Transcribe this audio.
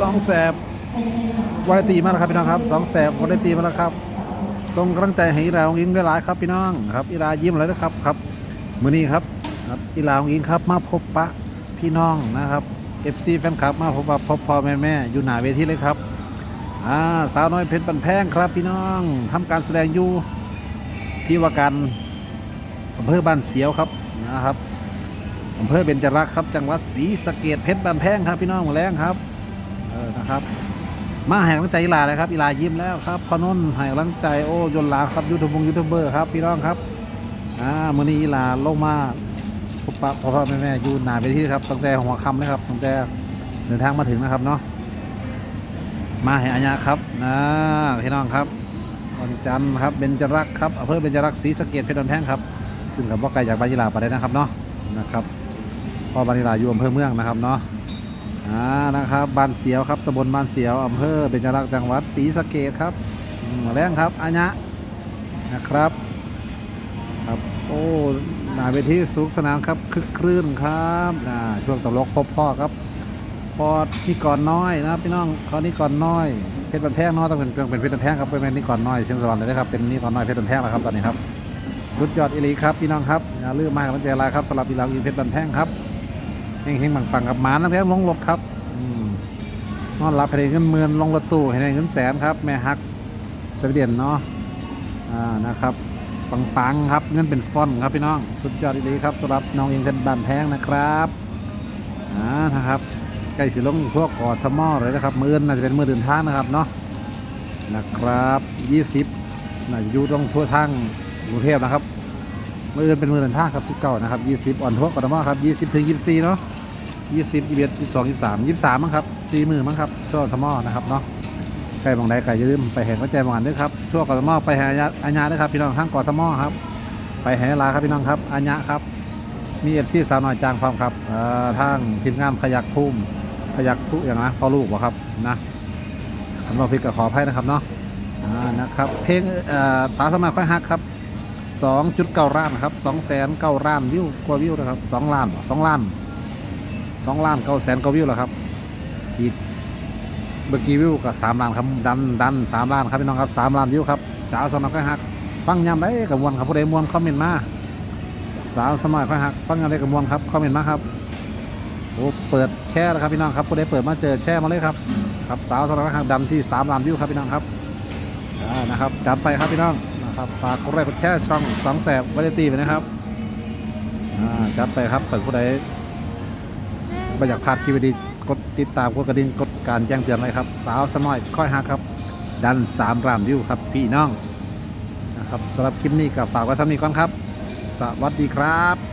สองแสบวาไรตีมาแล้วครับพี่น้องครับสองแสบวาไรตีมาแล้วครับส่งกำลังใจให้อีลาองอิงได้หลายครับพี่น้องครับอีลายิ้มเลยนะครับครับมือนี้ครับครับอีลาองอิงครับมาพบปะพี่น้องนะครับเอฟซีแฟนคลับมาพบปะพบพ่อแม่แม่อยู่หน้าเวทีเลยครับอ่าสาวน้อยเพชรบันแพงครับพี่น้องทำการแสดงอยู่ที่ว่าการอำเภอบ้านเสียวครับนะครับอำเภอเบญจรักษ์ครับ จังหวัดศรีสะเกดเพชรบ้านแพงครับพี่น้องหมดแรงครับ ครับ มาให้กำลังใจอีลาเลยครับอีลายิ้มแล้วครับพอนนท์ให้กำลังใจโอ้ยนลาครับยูทูบงยูทูบเบอร์ครับพี่น้องครับอ่ามือนี้อีลาลงมาพบปะพ่อพ่อแม่แม่ยูหนาเวทีครับตั้งแต่หัวค่ำนะครับตั้งแต่เดินทางมาถึงนะครับเนาะมาให้อาญาครับนะพี่น้องครับวันจันทร์ครับเบญจรักษ์ครับอำเภอเบญจรักษ์ศรีสะเกดเพชรบ้านแพงครับซึ่งกับว่าไกลจากบ้านอีลาไปได้นะครับเนาะนะครับพ่อบานิลาอยู่อำเภอเมืองนะครับเนาะ อ่านะครับบ้านเสียวครับตำบลบ้านเสียวอำเภอเบญจรักษ์จังหวัดศรีสะเกดครับมาแรงครับอัญะนะครับครับโอ้หนาเวทีสนุกสนานครับคึกครื่นครับอ่าช่วงตลกพบพ่อครับพอนี่ก่อนน้อยนะพี่น้องเขานี่ก่อนน้อยเพชรบันแพงเนาะต้องเป็นเป็นเพชรบันแพงครับเป็นนี่ก่อนน้อยเชียงสวรรค์เลยนะครับเป็นนี่ก่อนน้อยเพชรบันแพงแล้วครับตอนนี้ครับสุดยอดอีหลีครับพี่น้องครับอย่าลืมมาให้กำลังใจลาครับสำหรับอีลาอินเพชรบันแพงครับ เฮงเฮงๆปังๆกับหมาตั้งแต่ลงรถครับอืมนอนรับให้ได้เงินหมื่นลงรถตู้ให้ได้เงินแสนครับ แม่ฮักสวีเดนเนาะอ่านะครับปังๆครับเงินเป็นฟอนต์ครับพี่น้อง สุดยอดอีหลีครับสำหรับน้องอินเพชรบันแพงนะครับอ่านะครับใกล้สิลงพวกกอทมอเลยนะครับมืออนน่าจะเป็นมือเดินทางนะครับเนาะนะครับ20น่าจะอยู่ตรงทั่วทางกรุงเทพนะครับมืออื่นเป็นมือเดินทางครับ19นะครับ20อ่อนทั่วกทมครับ20ถึง24เนาะ 20 21 22 23 23มั้งครับ4มือมั้งครับทั่วกทมนะครับเนาะใกล้บางใดไก่ยืมไปแห่งวัดใจบางอันด้วยครับทั่วกทมอไปแห่อาญาอญาด้วยครับพี่น้องทั้งกทมอครับ ไปแห่ลาครับพี่น้องครับอาญาครับ มีเอฟซีสาวน้อยจางพร้อมครับอทางทีมงานพยักพุ่มพยักผู้อย่างนะพ่อลูกวะครับนะคำว่าพิดก็ขออภัยนะครับเนาะนะครับเพลงสาวสมัยค่อยฮักครับสองจุดเก้าล้านครับสองแสนเก้าล้านวิวกว่าวิวนะครับสองล้านสองล้าน สองล้านเก้าแสนกว่าวิวแล้วครับอีกเมื่อกี้วิวกับสามล้านครับดันดันสามล้านครับพี่น้องครับสามล้านวิวครับสาวสมัยค่อยหักฟังยำได้กับมวลครับผู้ใดมวลคอมเมนต์มาสาวสมัยค่อยหักฟังยำได้กับมวลครับคอมเมนต์มาครับโอ้เปิดแค่แล้วครับพี่น้องครับผู้ใดเปิดมาเจอแช่มาเลยครับครับสาวสมัยค่อยหักดันที่สามล้านวิวครับพี่น้องครับอ่านะครับจัดไปครับพี่น้องนะครับฝากกดไลค์กดแชร์ช่องสองแสบวาไรตี้ไปนะครับจัดไปครับเปิดผู้ใด มาอยากพลาดคลิปดีกดติดตามกดกระดิ่งกดการแจ้งเตือนเลยครับ สาวสน้อยค่อยหักครับ ดันสามรามวิวครับ พี่น้องนะครับสำหรับคลิปนี้กับฝากไว้สำนีก่อนครับ สวัสดีครับ